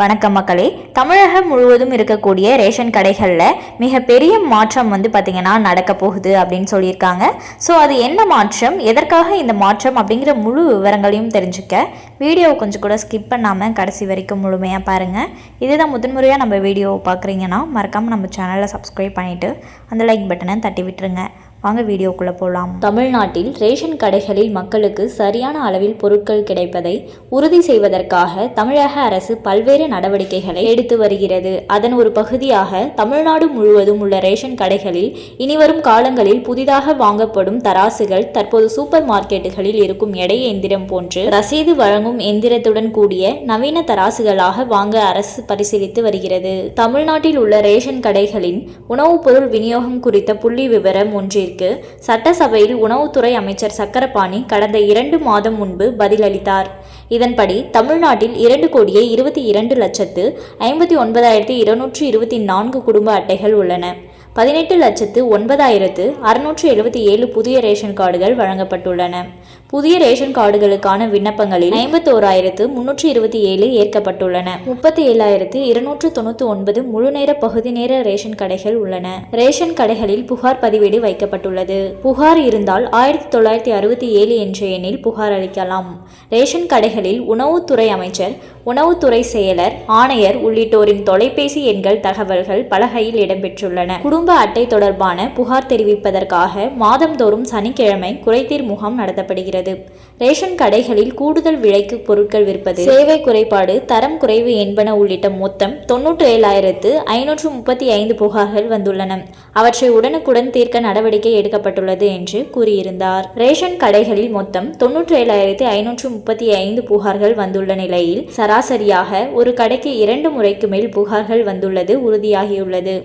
வணக்கம் மக்களே. தமிழகம் முழுவதும் இருக்கக்கூடிய ரேஷன் கடைகளில் மிகப்பெரிய மாற்றம் வந்து பார்த்திங்கன்னா நடக்க போகுது அப்படின்னு சொல்லியிருக்காங்க. ஸோ அது என்ன மாற்றம்? எதற்காக இந்த மாற்றம்? அப்படிங்கிற முழு விவரங்களையும் தெரிஞ்சுக்க வீடியோவை கொஞ்சம் கூட ஸ்கிப் பண்ணாமல் கடைசி வரைக்கும் முழுமையாக பாருங்கள் இதுதான் முதன்முறையாக நம்ம வீடியோவை பார்க்குறீங்கன்னா மறக்காமல் நம்ம சேனலை சப்ஸ்கிரைப் பண்ணிவிட்டு அந்த லைக் பட்டனை தட்டி விட்டுருங்க. வாங்க வீடியோக்குள்ளே போகலாம் தமிழ்நாட்டில் ரேஷன் கடைகளில் மக்களுக்கு சரியான அளவில் பொருட்கள் கிடைப்பதை உறுதி செய்வதற்காக தமிழக அரசு பல்வேறு நடவடிக்கைகளை எடுத்து வருகிறது. அதன் ஒரு பகுதியாக தமிழ்நாடு முழுவதும் உள்ள ரேஷன் கடைகளில் இனிவரும் காலங்களில் புதிதாக வாங்கப்படும் தராசுகள் தற்போது சூப்பர் மார்க்கெட்டுகளில் இருக்கும் எடை எந்திரம் போன்று ரசீது வழங்கும் எந்திரத்துடன் கூடிய நவீன தராசுகளாக வாங்க அரசு பரிசீலித்து வருகிறது. தமிழ்நாட்டில் உள்ள ரேஷன் கடைகளின் உணவுப் பொருள் விநியோகம் குறித்த புள்ளி விவரம் கேள்விக்கு சட்டசபையில் உணவுத்துறை அமைச்சர் சக்கரபாணி கடந்த இரண்டு மாதம் முன்பு பதிலளித்தார். இதன்படி தமிழ்நாட்டில் இரண்டு கோடியே இருபத்தி இரண்டு லட்சத்து ஐம்பத்தி ஒன்பதாயிரத்தி இருநூற்று இருபத்தி நான்கு குடும்ப அட்டைகள் உள்ளன. பதினெட்டு லட்சத்து ஒன்பதாயிரத்து அறுநூற்று எழுபத்தி ஏழு புதிய ரேஷன் கார்டுகள் வழங்கப்பட்டுள்ளன. புதிய ரேஷன் கார்டுகளுக்கான விண்ணப்பங்களில் ஐம்பத்தோராயிரத்து முன்னூற்றி இருபத்தி ஏழு ஏற்கப்பட்டுள்ளன. முப்பத்தி ஏழாயிரத்து இருநூற்று தொண்ணூற்றி ஒன்பது முழுநேர பகுதி நேர ரேஷன் கடைகள் உள்ளன. ரேஷன் கடைகளில் புகார் பதிவேடு வைக்கப்பட்டுள்ளது. புகார் இருந்தால் ஆயிரத்தி தொள்ளாயிரத்தி அறுபத்தி ஏழு என்ற எண்ணில் புகார் அளிக்கலாம். ரேஷன் கடைகளில் உணவுத்துறை அமைச்சர் உணவுத்துறை செயலர் ஆணையர் உள்ளிட்டோரின் தொலைபேசி எண்கள் தகவல்கள் பலகையில் இடம்பெற்றுள்ளன. குடும்ப அட்டை தொடர்பான புகார் தெரிவிப்பதற்காக மாதந்தோறும் சனிக்கிழமை குறைதீர் முகாம் நடத்தப்படுகிறது. ரேஷன் கடைகளில் கூடுதல் விலைக்கு பொருட்கள் விற்பது சேவை குறைபாடு தரம் குறைவு என்பன உள்ளிட்ட மொத்தம் தொன்னூற்றி ஏழாயிரத்து ஐநூற்று முப்பத்தி ஐந்து புகார்கள் வந்துள்ளன. அவற்றை உடனுக்குடன் தீர்க்க நடவடிக்கை எடுக்கப்பட்டுள்ளது என்று கூறியிருந்தார். ரேஷன் கடைகளில் மொத்தம் தொன்னூற்றி ஏழாயிரத்து ஐநூற்று முப்பத்தி ஐந்து புகார்கள் வந்துள்ள நிலையில் சராசரியாக ஒரு கடைக்கு இரண்டு முறைக்கு மேல் புகார்கள் வந்துள்ளது உறுதியாகியுள்ளது.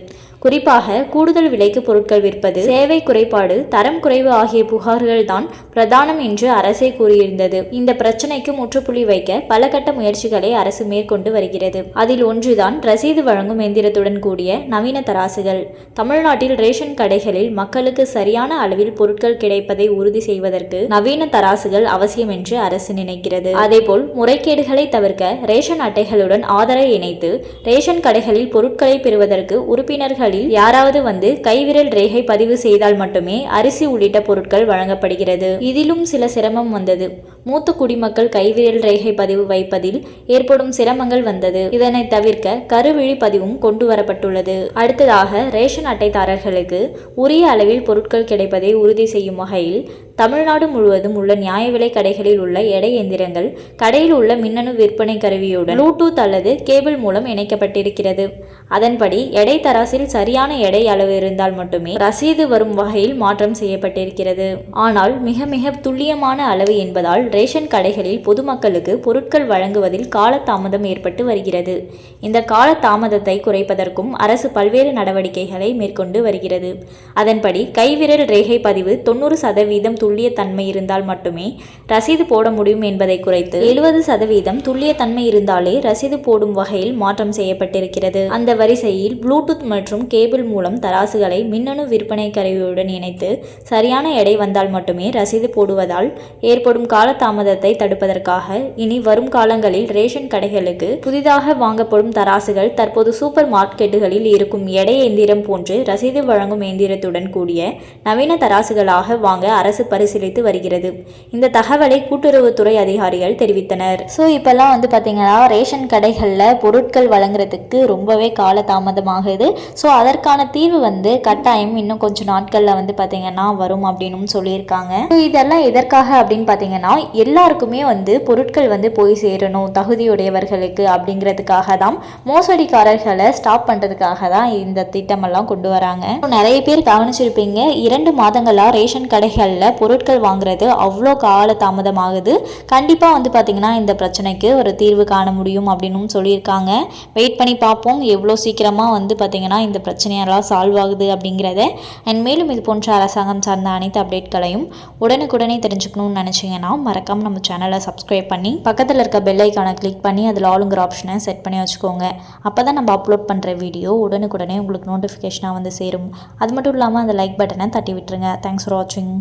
குறிப்பாக கூடுதல் விலைக்கு பொருட்கள் விற்பது சேவை குறைபாடு தரம் குறைவு ஆகிய புகார்கள் தான் பிரதானம் என்று அரசே கூறியிருந்தது. இந்த பிரச்சனைக்கு முற்றுப்புள்ளி வைக்க பல கட்ட முயற்சிகளை அரசு மேற்கொண்டு வருகிறது. அதில் ஒன்றுதான் ரசீது வழங்கும் எந்திரத்துடன் கூடிய நவீன தராசுகள். தமிழ்நாட்டில் ரேஷன் கடைகளில் மக்களுக்கு சரியான அளவில் பொருட்கள் கிடைப்பதை உறுதி செய்வதற்கு நவீன தராசுகள் அவசியம் என்று அரசு நினைக்கிறது. அதேபோல் முறைகேடுகளை தவிர்க்க ரேஷன் அட்டைகளுடன் ஆதரை இணைத்து ரேஷன் கடைகளில் பொருட்களை பெறுவதற்கு உறுப்பினர்கள் நாட்களில் யாராவது வந்து கைவிரல் ரேகை பதிவு செய்தால் மட்டுமே அரிசி உள்ளிட்ட பொருட்கள் வழங்கப்படுகிறது. இதிலும் சில சிரமம் வந்தது. மூத்த குடிமக்கள் கைவிரல் ரேகை பதிவு வைப்பதில் ஏற்படும் சிரமங்கள் வந்தது. இதனை தவிர்க்க கருவிழி பதிவும் கொண்டு வரப்பட்டுள்ளது. அடுத்ததாக ரேஷன் அட்டைதாரர்களுக்கு உரிய அளவில் பொருட்கள் கிடைப்பதை உறுதி செய்யும் வகையில் தமிழ்நாடு முழுவதும் உள்ள நியாய விலை கடைகளில் உள்ள எடை எந்திரங்கள் கடையில் உள்ள மின்னணு விற்பனை கருவியுடன் ப்ளூடூத் அல்லது கேபிள் மூலம் இணைக்கப்பட்டிருக்கிறது. அதன்படி எடை தராசில் சரியான எடை அளவு இருந்தால் மட்டுமே ரசீது வரும் வகையில் மாற்றம் செய்யப்பட்டிருக்கிறது. ஆனால் மிக மிக துல்லியமான அளவு என்பதால் ரேஷன் கடைகளில் பொதுமக்களுக்கு பொருட்கள் வழங்குவதில் காலதாமதம் ஏற்பட்டு வருகிறது. இந்த காலதாமதத்தை குறைப்பதற்கும் அரசு பல்வேறு நடவடிக்கைகளை மேற்கொண்டு வருகிறது. அதன்படி கைவிரல் ரேகை பதிவு தொண்ணூறு சதவீதம் துல்லிய தன்மை இருந்தால் மட்டுமே ரசீது போட முடியும் என்பதை குறைத்து எழுபது சதவீதம் துல்லிய தன்மை இருந்தாலே ரசீது போடும் வகையில் மாற்றம் செய்யப்பட்டிருக்கிறது. அந்த வரிசையில் ப்ளூடூத் மற்றும் கேபிள் மூலம் தராசுகளை மின்னணு விற்பனை கருவியுடன் இணைத்து சரியான எடை வந்தால் மட்டுமே ரசீது போடுவதால் ஏற்படும் காலதாமதத்தை தடுப்பதற்காக இனி வரும் காலங்களில் ரேஷன் கடைகளுக்கு புதிதாக வாங்கப்படும் தராசுகள் தற்போது சூப்பர் மார்க்கெட்டுகளில் இருக்கும் எடை எந்திரம் போன்று ரசீது வழங்கும் எந்திரத்துடன் கூடிய நவீன தராசுகளாக வாங்க அரசு பரிசீலித்து வருகிறது. இந்த தகவலை கூட்டுறவுத்துறை அதிகாரிகள் தெரிவித்தனர். ஸோ இப்போல்லாம் வந்து பார்த்தீங்கன்னா ரேஷன் கடைகளில் பொருட்கள் வழங்குறதுக்கு ரொம்பவே காலதாமதமாகுது. ஸோ அதற்கான தீர்வு வந்து கட்டாயம் இன்னும் கொஞ்சம் நாட்களில் வந்து பார்த்தீங்கன்னா வரும் அப்படின்னு சொல்லியிருக்காங்க. ஸோ இதெல்லாம் எதற்காக அப்படின்னு பார்த்தீங்கன்னா எல்லாருக்குமே வந்து பொருட்கள் வந்து போய் சேரணும் தகுதியுடையவர்களுக்கு அப்படிங்கிறதுக்காக தான். மோசடிக்காரர்களை ஸ்டாப் பண்ணுறதுக்காக தான் இந்த திட்டமெல்லாம் கொண்டு வராங்க. நிறைய பேர் கவனிச்சிருப்பீங்க இரண்டு மாதங்களாக ரேஷன் கடைகளில் பொருட்கள் வாங்குறது அவ்வளோ கால தாமதமாகுது கண்டிப்பாக வந்து பார்த்திங்கன்னா இந்த பிரச்சனைக்கு ஒரு தீர்வு காண முடியும் அப்படின்னு சொல்லியிருக்காங்க. வெயிட் பண்ணி பார்ப்போம். எவ்வளோ சீக்கிரமாக வந்து பார்த்திங்கன்னா இந்த பிரச்சனையெல்லாம் சால்வ் ஆகுது அப்படிங்கிறத. அண்ட் மேலும் இது போன்ற அரசாங்கம் சார்ந்த அனைத்து அப்டேட்களையும் உடனுக்குடனே தெரிஞ்சுக்கணும்னு நினச்சிங்கன்னா மறக்காமல் நம்ம சேனலை சப்ஸ்கிரைப் பண்ணி பக்கத்தில் இருக்க பெல்லைக்கான கிளிக் பண்ணி அதில் ஆளுங்கிற ஆப்ஷனை செட் பண்ணி வச்சுக்கோங்க. அப்போ தான் நம்ம அப்லோட் பண்ணுற வீடியோ உடனுக்குடனே உங்களுக்கு நோட்டிஃபிகேஷனாக வந்து சேரும். அது மட்டும் இல்லாமல் அந்த லைக் பட்டனை தட்டி விட்டுருங்க. தேங்க்ஸ் ஃபார் வாட்சிங்